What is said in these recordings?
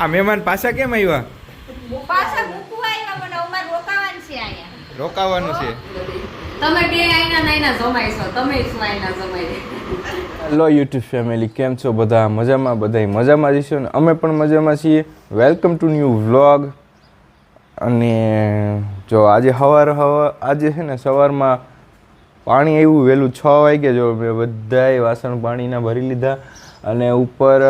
આ મહેમાન પાછા કેમ આવ્યા? પાછા મૂકવા આવ્યા મને અમારે રોકાવાનું છે અહીંયા. રોકાવાનું છે. તમે બે આઈના નાઈના જમાઈ છો તમે શું આઈના જમાઈ હેલો યુટ્યુબ ફેમિલી કેમ છો બધા? મજામાં બધા મજામાં જઈશું ને? અમે પણ મજામાં છીએ. Welcome to new vlog. અને જો આજે સવાર હવા આજે છે ને સવારમાં પાણી આવ્યું વહેલું છ વાગે જો મેં બધાય વાસણ પાણીના ભરી લીધા. અને ઉપર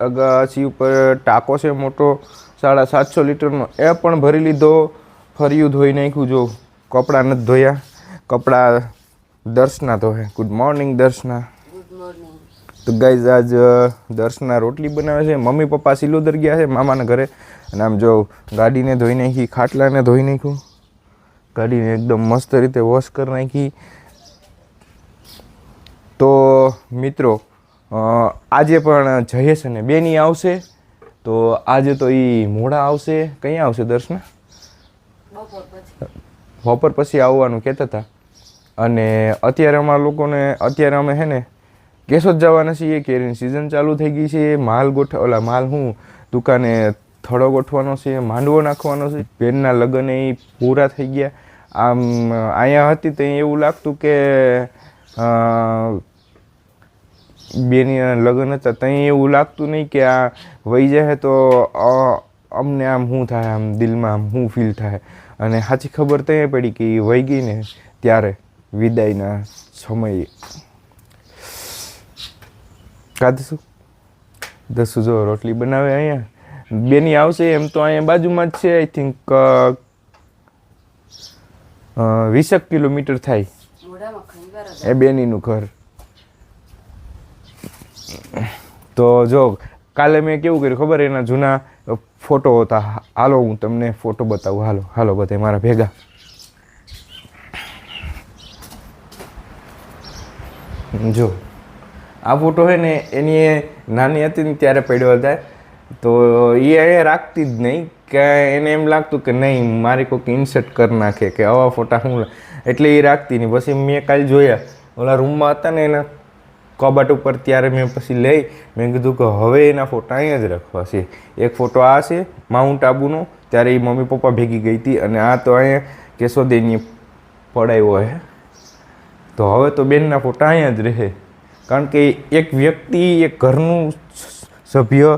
અગાસી ઉપર ટાંકો છે મોટો સાડા સાતસો લીટરનો. એ પણ ભરી લીધો. ફર્યું ધોઈ નાખ્યું. જો કપડાં નથી ધોયા. કપડાં દર્શના ધોવે. Good morning Darshana. તો ગાઈઝ આજ દર્શના રોટલી બનાવે છે. મમ્મી પપ્પા સિલોદર ગયા છે મામાના ઘરે. અને આમ જો ગાડીને ધોઈ નાખી ખાટલાને ધોઈ નાખ્યું. ગાડીને એકદમ મસ્ત રીતે વોશ કરી નાખી. તો મિત્રો આજે પણ જયેશ અને બેની આવશે. તો આજે તો એ મોડા આવશે. કઈ આવશે દર્શના? બપોર પછી. આવવાનું કહેતા હતા અને અત્યારે અમારા લોકોને અત્યારે અમે હે ને કેશોદ જવાના છીએ કેરીની સિઝન ચાલુ થઈ ગઈ છે. માલ ગોઠ ઓલા માલ હું દુકાને થડો ગોઠવાનો છે માંડવો નાખવાનો છે. બેનના લગ્ન એ પૂરા થઈ ગયા. આમ અહીંયા હતી તો એવું લાગતું કે બેની લગ્ન હતા ત્યાં એવું લાગતું નહીં કે આ વહી જાય તો અમને આમ શું થાય આમ દિલમાં આમ શું ફીલ થાય. અને સાચી ખબર ત્યાં પડી કે એ વહી ગઈ ને ત્યારે વિદાયના સમયે. કાધશું દસું? જો રોટલી બનાવે અહીંયા. બેની આવશે એમ તો અહીંયા બાજુમાં જ છે આઈ થિંક વીસેક કિલોમીટર થાય. એ બેનીનું ઘર. તો જો, કાલે મેં કેવું કર્યું ખબર? એના જૂના ફોટો હતા. હાલો, હું તમને ફોટો બતાવું. હાલો હાલો, બધા મારા ભેગા. જો, આ ફોટો છે ને, એની એ નાની હતી ને ત્યારે પડ્યો હતા. તો એ અહીંયા રાખતી જ નહીં, કે એને એમ લાગતું કે નહીં, મારી કોઈક ઇન્સર્ટ કરી નાખે, કે આવા ફોટા હું એટલે એ રાખતી નહીં. પછી મેં કાલે જોયા. ઓલા રૂમમાં હતા ને એના કબાટ ઉપર ત્યારે મેં પછી લઈ, મેં કીધું કે હવે એના ફોટા અહીંયા જ રાખવા છે. એક ફોટો આ છે માઉન્ટ આબુનો ત્યારે એ મમ્મી પપ્પા ભેગી ગઈ હતી અને આ તો અહીંયા કેશોદેની પડાવ્યો હે તો હવે તો બેનના ફોટા અહીંયા જ રહે. કારણ કે એક વ્યક્તિ, એક ઘરનું સભ્ય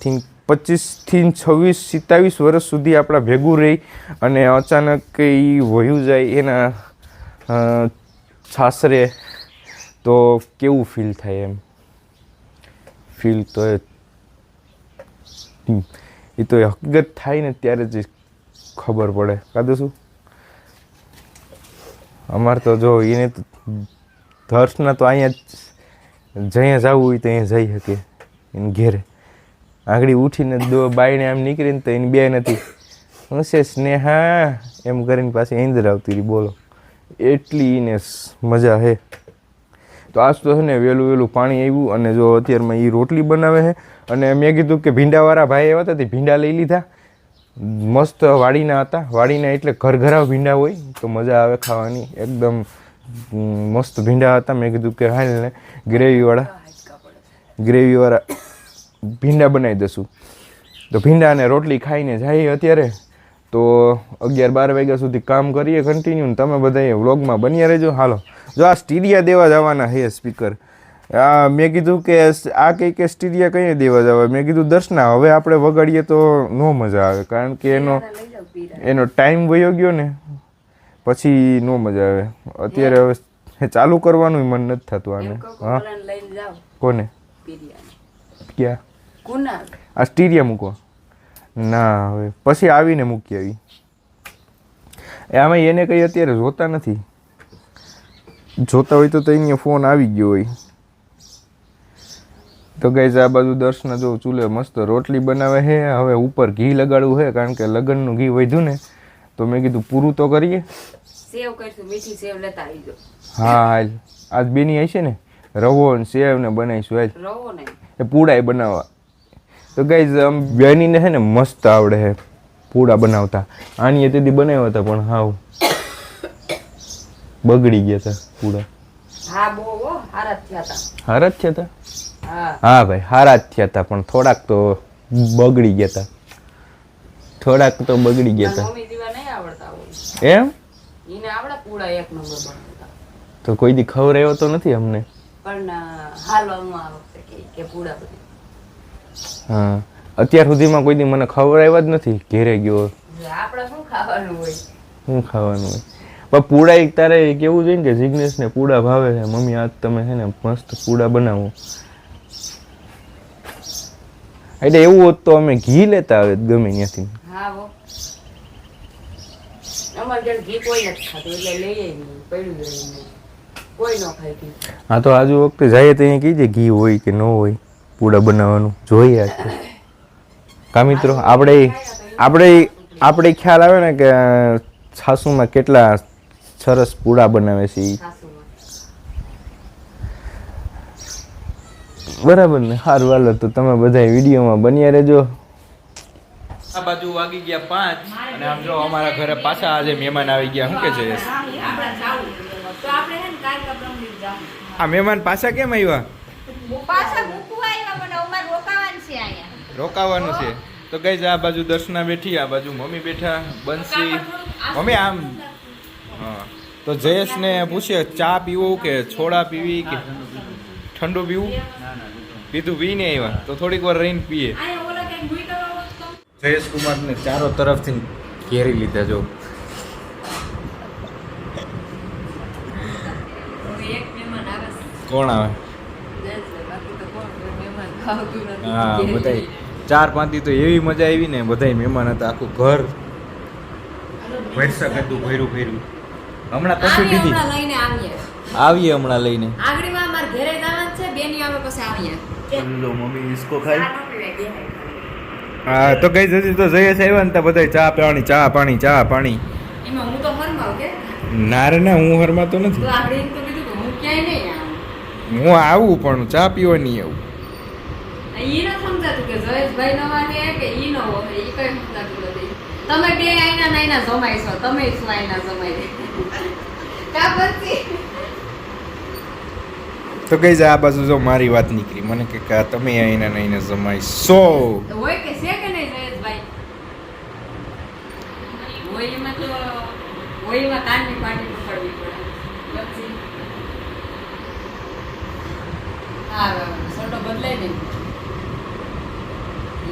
થિંક પચીસથી છવ્વીસ, સિત્તાવીસ વર્ષ સુધી આપણા ભેગું રહી અને અચાનક એ વયું જાય એના સાસરે તો કેવું ફીલ થાય એમ? ફીલ તો એ એ તો હકીકત થાય ને ત્યારે જ ખબર પડે. કાદું શું? અમારે તો જો એને તો ધર્ષના તો અહીંયા જ જ્યાં જવું હોય તો અહીંયા જઈ શકે એને ઘેરે. આંગળી ઉઠીને દો બાઈને આમ નીકળીને તો એની બે નથી. હું છે સ્નેહા, એમ કરીને પાછી ઇન્દ્ર આવતી રહી, બોલો. એટલી એને મજા હે. તો આજ તો છે ને વહેલું વહેલું પાણી આવ્યું અને જો અત્યારમાં એ રોટલી બનાવે છે અને મેં કીધું કે ભીંડાવાળા ભાઈ એવા હતા તે ભીંડા લઈ લીધા. મસ્ત વાડીના હતા, વાડીના એટલે ઘરઘરા ભીંડા હોય, તો મજા આવે ખાવાની. એકદમ મસ્ત ભીંડા હતા. મેં કીધું કે હાલ ને ગ્રેવીવાળા ગ્રેવીવાળા ભીંડા બનાવી દઈશું. તો ભીંડા અને રોટલી ખાઈને જઈએ અત્યારે. તો અગિયાર બાર વાગ્યા સુધી કામ કરીએ કન્ટિન્યુ તમે બધા વ્લોગમાં બન્યા રહેજો. હાલો જો આ સ્ટીરિયા દેવા જવાના હે સ્પીકર આ મેં કીધું કે આ કંઈ કે સ્ટીરિયા કઈ દેવા જવા? મેં કીધું દર્શના હવે આપણે વગાડીએ તો નો મજા આવે કારણ કે એનો એનો ટાઈમ વયો ગયો ને પછી નો મજા આવે. અત્યારે હવે ચાલુ કરવાનું મન નથી થતું આને. હા? કોને? ક્યાં? આ સ્ટીરિયા મૂકો ના હવે. પછી આવીને મૂકી આવી. એ આમાં એને કંઈ અત્યારે જોતા નથી. જોતા હોય તો તો અહીંયા ફોન આવી ગયો હોય. તો ગઈ આ બાજુ દર્શના જો ચૂલે મસ્ત રોટલી બનાવે છે હવે ઉપર ઘી લગાડવું છે કારણ કે લગ્નનું ઘી વધ્યું ને તો મેં કીધું પૂરું તો કરીએ. સેવ કરશું મીઠી સેવ લેતા આવજો. હા હાલ. આજ બેની આવી છે ને રવો ને સેવ ને બનાવીશું હાલ. રવો ને. એ પૂડાય બનાવવા. તો ગાઈઝ આમ બેનીને છે ને મસ્ત આવડે છે પૂડા બનાવતા. આની તેથી બનાવ્યા હતા પણ હાવ બગડી ગયા હતા પૂડા. હારા જ થયા હતા. હારા હા. ભાઈ સારા જ થયા હતા પણ થોડાક તો બગડી ગયા હતા. થોડાક તો બગડી ગયા હતા. એમ? એને આવડે પૂડા એક નંબર તો કોઈ દી ખવડાવ્યો તો નથી અમને? પણ હાલવામાં આ વખતે કે પૂડા બધી હા. અત્યાર સુધીમાં કોઈ દી મને ખવડાવ્યા જ નથી ઘેરે ગયો. આપણે શું ખાવાનું હોય? શું ખાવાનું હોય? પણ પૂડા એક તારે કેવું જોઈએ કે જિગ્નેશને પૂડા ભાવે છે. મમ્મી આજ તમે છે ને મસ્ત પૂડા બનાવો. એટલે એવું હોત તો અમે ઘી લેતા આવે ગમે ત્યાંથી. હા તો આજુ વખતે જાય તો અહીંયા કીજે ઘી હોય કે ન હોય. પૂડા બનાવવાનું જોઈએ કા મિત્રો આપણે આપણે આપણે ખ્યાલ આવે ને કે સાસુમાં કેટલા સરસ પૂડા બનાવે છે. બરાબર ને? સારું હાલો તો તમે બધા વિડીયોમાં બન્યા રહેજો. આ બાજુ વાગી ગયા પાંચ અને આમ જો અમારા ઘરે પાછા આજે મહેમાન આવી ગયા શું કે છે? આ મહેમાન પાછા કેમ આવ્યા પાછા મૂકવા આવ્યા મને અમારે રોકાવાનું છે અહીંયા રોકાવાનું છે. તો ગઈ આ બાજુ દર્શના બેઠી આ બાજુ મમ્મી બેઠા બંસી. મમ્મી આમ. હા. તો જયેશને પૂછે ચા પીવું કે છોડા પીવી કે ઠંડુ પીવું? પીધું પીને આવ્યા. તો થોડીક વાર રહીને પીએ. જયેશ કુમારને ચારો તરફથી ઘેરી લીધા જો. કોણ આવે? હા બધાય. ચાર પાંચ દી તો એવી મજા આવી ને બધાય મહેમાન હતા આખું ઘર વરસાદ હતું ભર્યું ભર્યું. હમણાં કશું આવીએ દીધી આવીએ. આવીએ હમણાં લઈને. આગળમાં અમારે ઘરે જવાનું છે બેની આવે પછી આવીએ. લો મમ્મી ઇસકો ચા ન પીવાય, દેખાય. હા તો કઈ જતી તો જઈએ છે આવ્યા ને તો બધાય ચા પાણી ચા પાણી ચા પાણી. એમાં હું તો હરમાવ કે? ના રે ના હું હરમાતો તો નથી આગળ એમ તો કીધું કે હું આવું. પણ ચા પીવાની નહીં આવું. ઈ ન સમજાતું કે જયેશભાઈ નવા ને કે ઈ નવો હોય ઈ કઈ સમજાતું નથી. તમે બે આઈના નાઈના જમાઈ છો તમે શું આઈના જમાઈ કા પછી? તો કઈ આ બાજુ જો મારી વાત નીકળી. મને કે કા તમે અહીંના નહીં જમાઈ સો હોય કે છે કે નહીં જયેશભાઈ? હોય એમાં તો હોય એમાં કાનની પાટી પકડવી પડે. હા સોટો બદલાય ને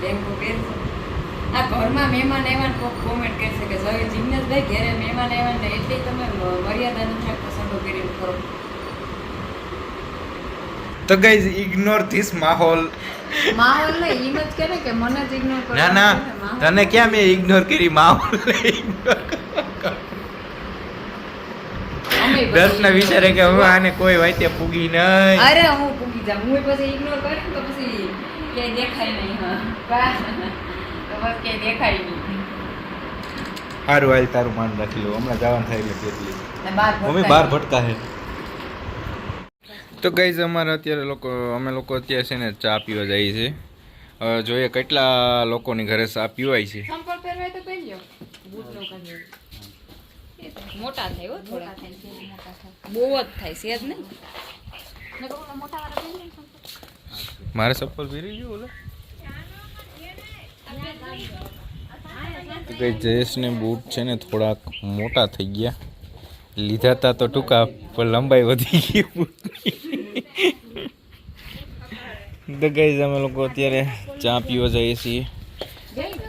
લેંગો પહેરજો આ ઘરમાં મહેમાન આવ્યા ને કોક કોમેન્ટ કરશે કે જય જિગ્નેશભાઈ ઘેરે મહેમાન આવ્યા ને એટલે તમે મર્યાદા અનુસાર પસંદો સોટો કરો તો ગાઈઝ ઇગ્નોર ધીસ માહોલ. માહોલ ને એમ જ કે કે મને જ ઇગ્નોર કરો ના ના તને ક્યાં મેં ઇગ્નોર કરી માહોલ દર્શના વિચારે કે હું આને કોઈ વાતે પૂગી નહીં. અરે હું પૂગી જાઉં હું પછી ઇગ્નોર કરું તો પછી ક્યાંય દેખાય નહીં હા. ક્યાંય દેખાય નહીં. સારું હાલ તારું માન રાખી લો. હમણાં જવાનું થાય એટલે કેટલી મમ્મી બહાર ભટકા હે. તો ગઈ અમારે અત્યારે લોકો અમે લોકો અત્યારે છે ને ચા પીવા જઈએ છીએ. જોઈએ કેટલા લોકોની ઘરે ચા પીવાય છે. મોટા થાય હો થોડા. બહુ જ થાય છે જ નહીં? મારે ચપ્પલ પહેરી ગયું બોલે તો જયેશને બૂટ છે ને થોડાક મોટા થઈ ગયા. લીધા તા તો ટૂંકા, પણ લંબાઈ વધી ગઈ બૂટની. તો અમે લોકો અત્યારે ચા પીવા જઈએ છીએ.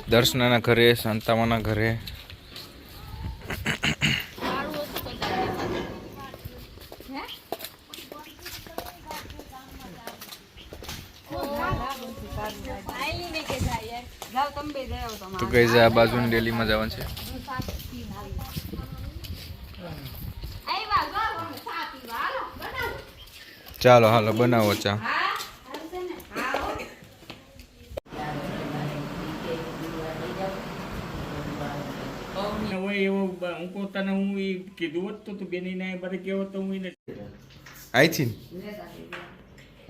દર્શનાના ઘરે, શાંતામાના ઘરે. તો કઈ આ બાજુની ડેલીમાં જવાનું છે? ચાલો હાલો બનાવો ચા. હોય એવો હું પોતાને હું ઈ કીધું હોત તો તું બેની ને બધે કેવો તો હું એને અહીંથી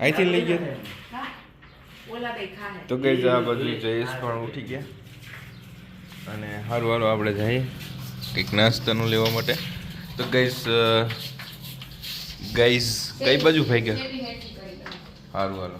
અહીંથી લઈ ગયા. ઓલા કઈ ખાહે. ગઈ આ બધું જયેશ પણ ઉઠી ગયા? અને સારું હાલો આપણે જઈએ. કંઈક નાસ્તાનું લેવા માટે. તો ગઈસ ગઈસ કઈ બાજુ ભાઈ ગયા સારું હાલો